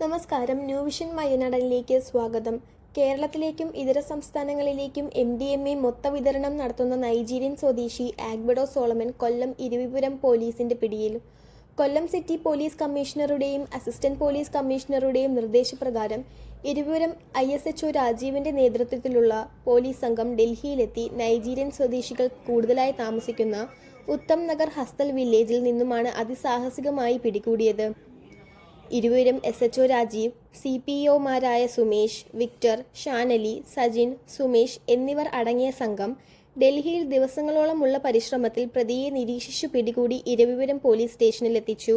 നമസ്കാരം new vision വയനാടനിലേക്ക് സ്വാഗതം. കേരളത്തിലേക്കും ഇതര സംസ്ഥാനങ്ങളിലേക്കും എം ഡി എം എ മൊത്ത വിതരണം നടത്തുന്ന നൈജീരിയൻ സ്വദേശി ആഗ്ബഡോ സോളമൻ കൊല്ലം ഇരുവിപുരം പോലീസിന്റെ പിടിയിൽ. കൊല്ലം സിറ്റി പോലീസ് കമ്മീഷണറുടെയും അസിസ്റ്റന്റ് പോലീസ് കമ്മീഷണറുടെയും നിർദ്ദേശപ്രകാരം ഇരുപുരം ഐ എസ് എച്ച് രാജീവിന്റെ നേതൃത്വത്തിലുള്ള പോലീസ് സംഘം ഡൽഹിയിലെത്തി നൈജീരിയൻ സ്വദേശികൾ കൂടുതലായി താമസിക്കുന്ന ഉത്തം നഗർ ഹസ്തൽ വില്ലേജിൽ നിന്നുമാണ് അതിസാഹസികമായി പിടികൂടിയത്. ഇരുവരും S H O Rajeev C P ഒമാരായ Sumesh Victor Shanali Sajin Sumesh എന്നിവർ അടങ്ങിയ സംഘം ഡൽഹിയിൽ ദിവസങ്ങളോളമുള്ള പരിശ്രമത്തിൽ പ്രതിയെ നിരീക്ഷിച്ചു പിടികൂടി ഇരവിപുരം പോലീസ് സ്റ്റേഷനിലെത്തിച്ചു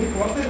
మీకు వస్తుంది